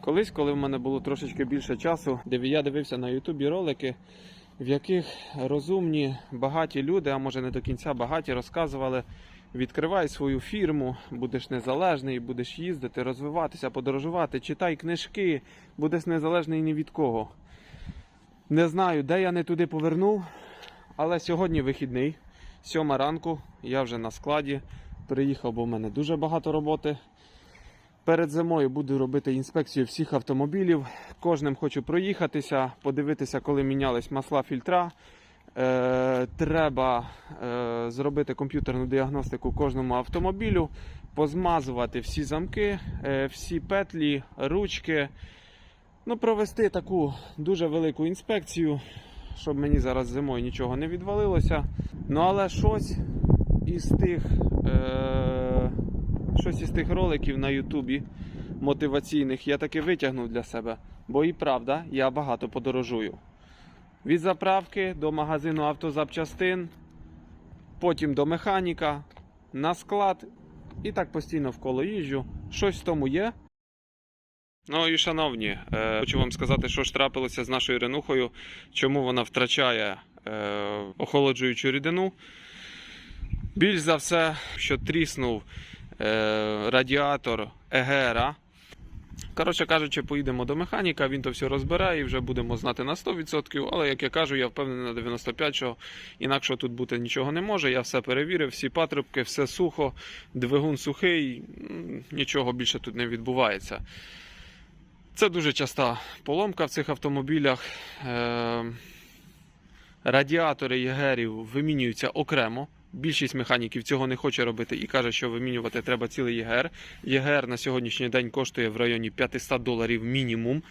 Колись, коли в мене було трошечки більше часу, я дивився на Ютубі ролики, в яких розумні, багаті люди, а може не до кінця багаті, розказували: відкривай свою фірму, будеш незалежний, будеш їздити, розвиватися, подорожувати, читай книжки, будеш незалежний ні від кого. Не знаю, де я не туди повернув, але сьогодні вихідний, сьома ранку, я вже на складі. Приїхав, бо в мене дуже багато роботи. Перед зимою буду робити інспекцію всіх автомобілів. Кожним хочу проїхатися, подивитися, коли мінялись масла фільтра. Е, треба е, зробити комп'ютерну діагностику кожному автомобілю, позмазувати всі замки, е, всі петлі, ручки. Ну, провести таку дуже велику інспекцію, щоб мені зараз зимою нічого не відвалилося. Ну, але щось із тих. Е, щось із тих роликів на Ютубі мотиваційних я таки витягнув для себе. Бо і правда, я багато подорожую. Від заправки до магазину автозапчастин, потім до механіка, на склад. І так постійно вколо їжджу. Щось в тому є. Ну і шановні, е, хочу вам сказати, що ж трапилося з нашою ренухою, чому вона втрачає е, охолоджуючу рідину. Більш за все, що тріснув радіатор ЕГРа. Коротше кажучи, поїдемо до механіка, він то все розбере і вже будемо знати на 100%. Але як я кажу, я впевнений на 95%, що інакше тут бути нічого не може. Я все перевірив, всі патрубки, все сухо, двигун сухий, нічого більше тут не відбувається. Це дуже часта поломка в цих автомобілях. Е, радіатори єгерів вимінюються окремо. Більшість механіків цього не хоче робити і каже, що вимінювати треба цілий ЄГР. ЄГР на сьогоднішній день коштує в районі 500 доларів мінімум.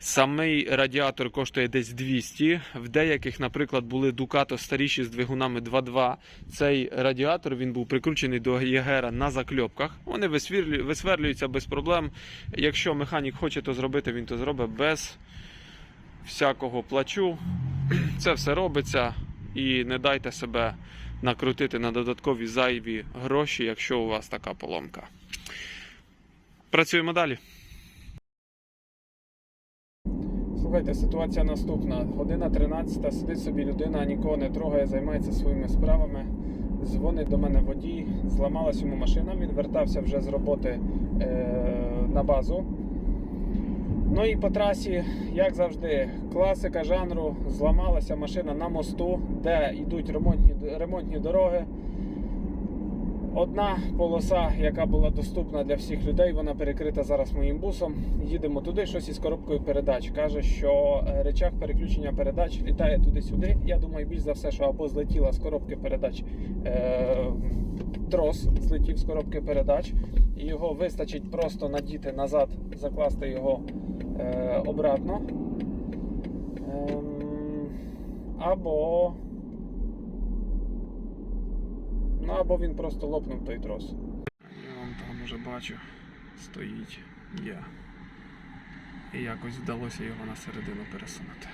Самий радіатор коштує десь 200. В деяких, наприклад, були Ducato старіші з двигунами 2.2. Цей радіатор він був прикручений до ЄГР на закльопках. Вони висверлюються без проблем. Якщо механік хоче то зробити, він то зробить без всякого плачу. Це все робиться і не дайте себе накрутити на додаткові зайві гроші, якщо у вас така поломка. Працюємо далі. Слухайте, ситуація наступна. Година 13, сидить собі людина, нікого не трогає, займається своїми справами. Дзвонить до мене водій, зламалась йому машина, він вертався вже з роботи е, на базу. Ну і по трасі, як завжди, класика жанру, зламалася машина на мосту, де йдуть ремонтні, ремонтні дороги. Одна полоса, яка була доступна для всіх людей, вона перекрита зараз моїм бусом. Їдемо туди, щось із коробкою передач. Каже, що е, речах переключення передач літає туди-сюди. Я думаю, більш за все, що або злетіла з коробки передач е, трос, злетів з коробки передач, і його вистачить просто надіти назад, закласти його е, обратно. Ем, або. Ну, або він просто лопнув той трос. Я вам там уже бачу, стоїть є. І якось вдалося його на середину пересунути.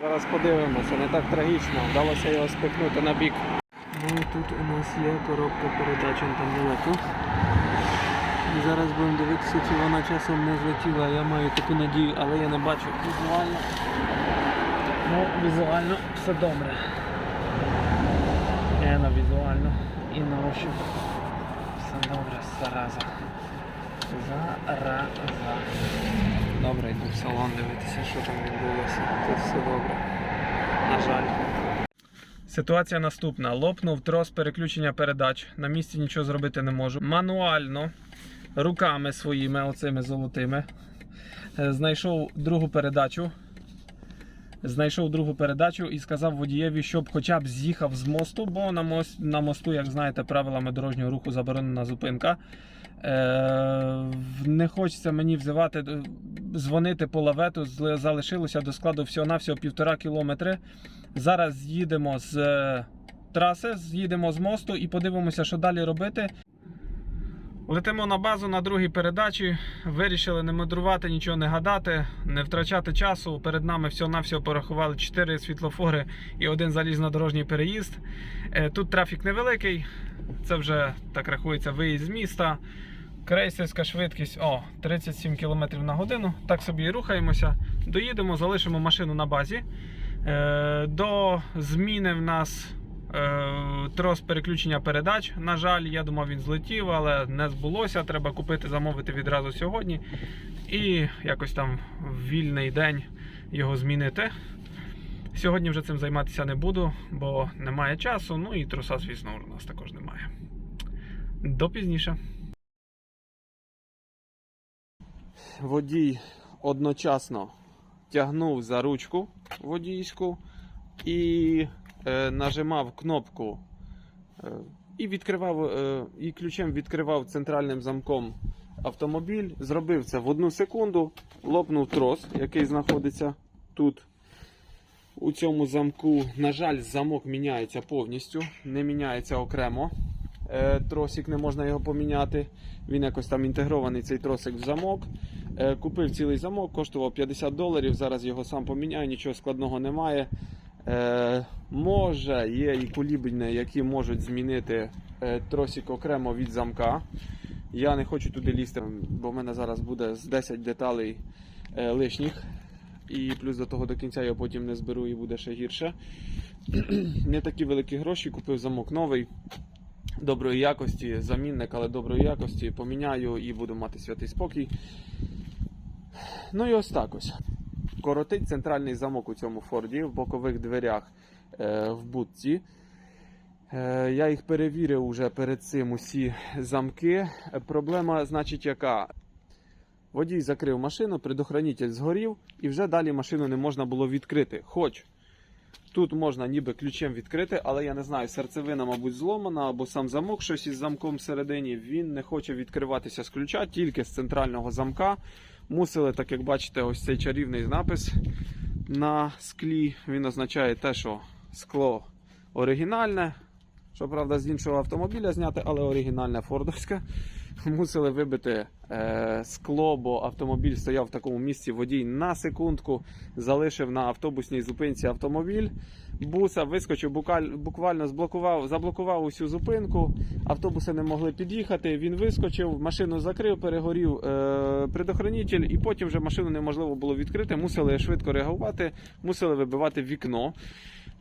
Зараз подивимося, не так трагічно, вдалося його спихнути на бік. Ну і тут у нас є коробка передач там далеко. Зараз будемо дивитися, чи вона часом не злетіла. Я маю таку надію, але я не бачу візуально. Ну, візуально все добре. І на візуально, і на ощупь. Все добре, зараза. Зараза. Добре, йду в салон дивитися, що там відбулося. Тут все добре. На жаль. Ситуація наступна. Лопнув трос переключення передач. На місці нічого зробити не можу. Мануально, руками своїми, оцими золотими, е, знайшов другу передачу. Знайшов другу передачу і сказав водієві, щоб хоча б з'їхав з мосту, бо на, мост, на мосту, як знаєте, правилами дорожнього руху заборонена зупинка. Е, не хочеться мені взивати, е, дзвонити по лавету. Залишилося до складу всього-навсього півтора кілометри. Зараз з'їдемо з е, траси, з'їдемо з мосту і подивимося, що далі робити. Летимо на базу на другій передачі. Вирішили не мудрувати, нічого не гадати, не втрачати часу. Перед нами всього-навсього порахували 4 світлофори і один залізнодорожній переїзд. Е, Тут трафік невеликий, це вже так рахується виїзд з міста. Крейсерська швидкість о, 37 км на годину. Так собі і рухаємося. Доїдемо, залишимо машину на базі. Е, до зміни в нас трос переключення передач. На жаль, я думав, він злетів, але не збулося. Треба купити, замовити відразу сьогодні. І якось там в вільний день його змінити. Сьогодні вже цим займатися не буду, бо немає часу. Ну і троса, звісно, у нас також немає. До пізніше. Водій одночасно тягнув за ручку водійську і е, нажимав кнопку е, і відкривав е, і ключем відкривав центральним замком автомобіль. Зробив це в одну секунду, лопнув трос, який знаходиться тут. У цьому замку, на жаль, замок міняється повністю, не міняється окремо. Е, Тросик не можна його поміняти. Він якось там інтегрований цей тросик в замок. Е, Купив цілий замок, коштував 50 доларів. Зараз його сам поміняю, нічого складного немає. Е, Може, є і кулібні, які можуть змінити е, тросик окремо від замка. Я не хочу туди лізти, бо в мене зараз буде з 10 деталей е, лишніх. І плюс до того до кінця я потім не зберу і буде ще гірше. не такі великі гроші, купив замок новий, доброї якості, замінник, але доброї якості. Поміняю і буду мати святий спокій. Ну і ось так ось. Коротить центральний замок у цьому Форді в бокових дверях е, в будці. Е, я їх перевірив уже перед цим усі замки. Проблема, значить, яка? Водій закрив машину, предохранитель згорів, і вже далі машину не можна було відкрити. Хоч тут можна ніби ключем відкрити, але я не знаю, серцевина, мабуть, зломана, або сам замок щось із замком всередині. Він не хоче відкриватися з ключа, тільки з центрального замка. Мусили, так як бачите, ось цей чарівний напис на склі. Він означає те, що скло оригінальне. Щоправда, з іншого автомобіля зняти, але оригінальне фордовське. Мусили вибити е, скло, бо автомобіль стояв в такому місці. Водій на секундку залишив на автобусній зупинці автомобіль. Буса вискочив, буквально зблокував, заблокував усю зупинку. Автобуси не могли під'їхати. Він вискочив, машину закрив, перегорів е, предохранитель, і потім вже машину неможливо було відкрити. Мусили швидко реагувати, мусили вибивати вікно.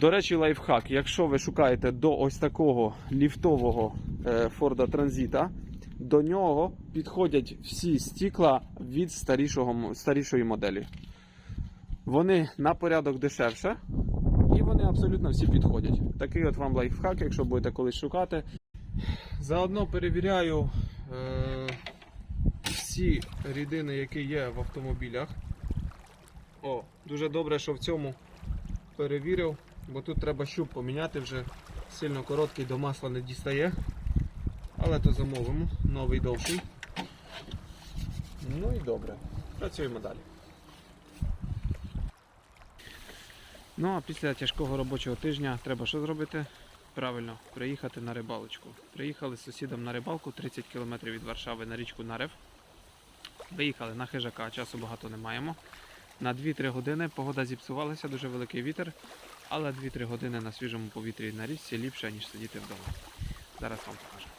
До речі, лайфхак. Якщо ви шукаєте до ось такого ліфтового е, Форда Транзита, до нього підходять всі стікла від старішого, старішої моделі. Вони на порядок дешевше, і вони абсолютно всі підходять. Такий от вам лайфхак, якщо будете колись шукати. Заодно перевіряю е, всі рідини, які є в автомобілях. О, дуже добре, що в цьому перевірив, бо тут треба щуп поміняти вже сильно короткий до масла не дістає. Але то замовимо, новий довший. Ну і добре. Працюємо далі. Ну а після тяжкого робочого тижня треба що зробити? Правильно, приїхати на рибалочку. Приїхали з сусідом на рибалку 30 км від Варшави на річку Нарев. Виїхали на хижака, часу багато не маємо. На 2-3 години погода зіпсувалася, дуже великий вітер, але 2-3 години на свіжому повітрі на річці ліпше, ніж сидіти вдома. Зараз вам покажу.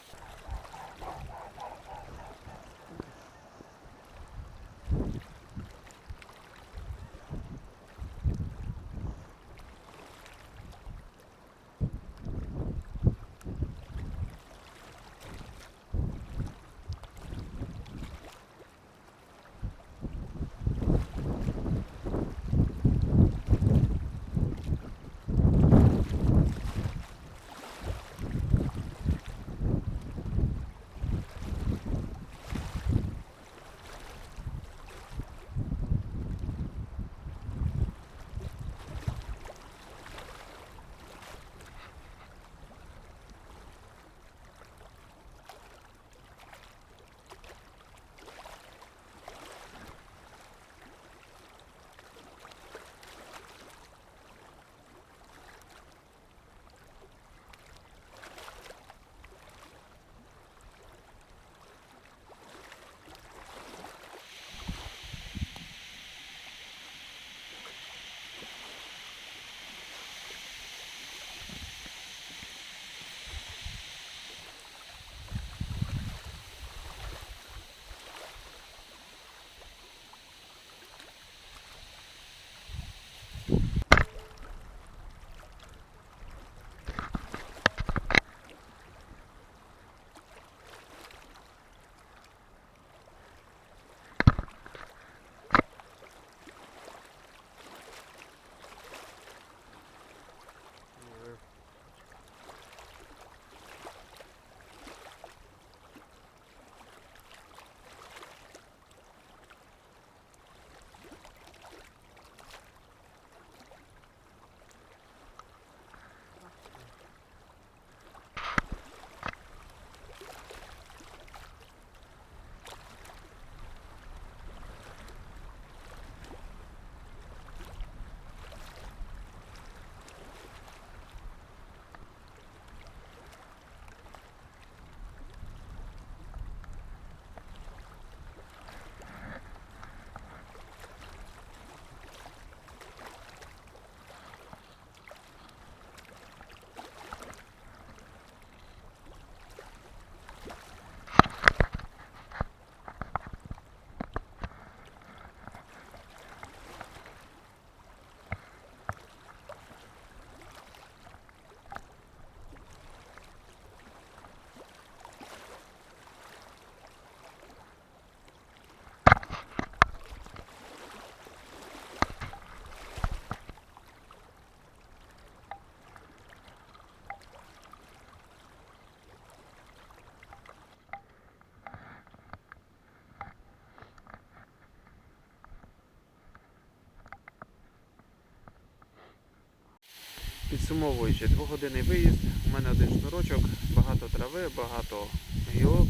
Підсумовуючи, двогодинний виїзд, у мене один шнурочок, багато трави, багато гілок,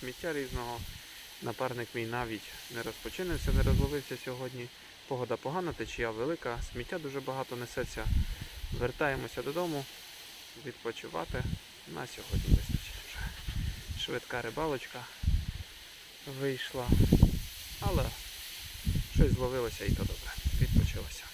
сміття різного. Напарник мій навіть не розпочинився, не розловився сьогодні. Погода погана, течія велика, сміття дуже багато несеться. Вертаємося додому, відпочивати. На сьогодні вистачить вже. Швидка рибалочка вийшла. Але щось зловилося і то добре. Відпочилося.